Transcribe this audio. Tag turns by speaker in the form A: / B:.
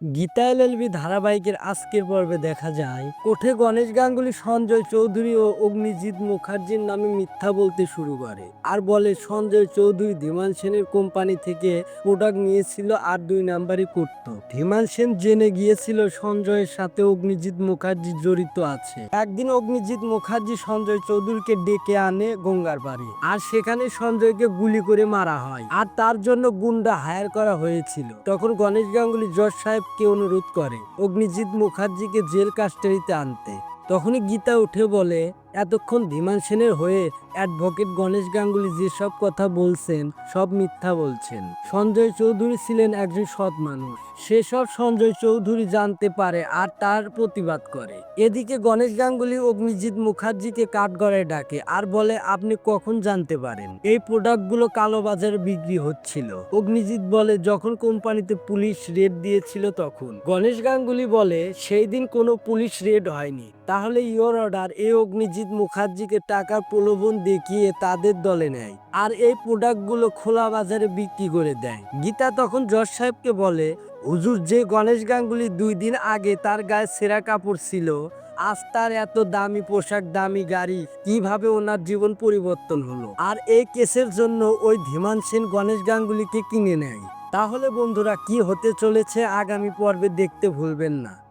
A: Gita LLB ধারাবাহিকের আজকের পর্বে দেখা যায়, কোঠে গণেশ গাঙ্গুলি, সঞ্জয় চৌধুরী ও অগ্নিজিৎ মুখার্জির নামে মিথ্যা বলতে শুরু করে। আর বলে, সঞ্জয় চৌধুরী ধীমান সেনের কোম্পানি থেকে প্রোডাক্ট নিয়েছিল আর দুই নাম্বারই করত ধীমান সেন জেনে গিয়েছিল সঞ্জয়ের সাথে অগ্নিজিৎ মুখার্জি জড়িত আছে। একদিন অগ্নিজিৎ মুখার্জি সঞ্জয় চৌধুরীকে ডেকে আনে গঙ্গার বাড়ি আর সেখানে সঞ্জয়কে গুলি করে মারা হয়। আর তার জন্য গুন্ডা হায়ার করা হয়েছিল। তখন গণেশ গাঙ্গুলি জজ সাহেবকে অনুরোধ করে অগ্নিজিৎ মুখার্জিকে জেল কাস্টাডিতে আনতে। তখনই গীতা উঠে বলে এতক্ষণ ধীমান সেনের হয়ে অ্যাডভোকেট গণেশ গাঙ্গুলি যেসব কথা বলছেন, সব মিথ্যা বলছেন। সঞ্জয় চৌধুরী ছিলেন একজন সৎ মানুষ। সেসব সঞ্জয় চৌধুরী জানতে পারে আর তার প্রতিবাদ করে। এদিকে গণেশ গাঙ্গুলি অগ্নিজিৎ মুখার্জিকে কাঠগড়ায় ডাকে আর বলে, আপনি কখন জানতে পারেন? এই প্রোডাক্টগুলো কালো বাজারে বিক্রি হচ্ছিল। অগ্নিজিৎ বলে, যখন কোম্পানিতে পুলিশ রেড দিয়েছিল তখন। গণেশ গাঙ্গুলি বলে, সেই দিন কোনো পুলিশ রেড হয়নি। তাহলে ইওর অর্ডার, এই অগ্নিজিৎ মুখার্জিকে টাকার প্রলোভন দেখিয়ে তাদের দলে নেয় আর এই প্রোডাক্টগুলো খোলা বাজারে বিক্রি করে দেয়। গীতা তখন জজ সাহেবকে বলে, হুজুর, যে গণেশ গাঙ্গুলি দুই দিন আগে তার গায়ে সেরা কাপড় ছিল, আজ তার এত দামি পোশাক, দামি গাড়ি, কীভাবে ওনার জীবন পরিবর্তন হলো? আর এই কেসের জন্য ওই ধীমান সেন গণেশ গাঙ্গুলিকে কিনে নেয়। তাহলে বন্ধুরা, কি হতে চলেছে আগামী পর্বে দেখতে ভুলবেন না।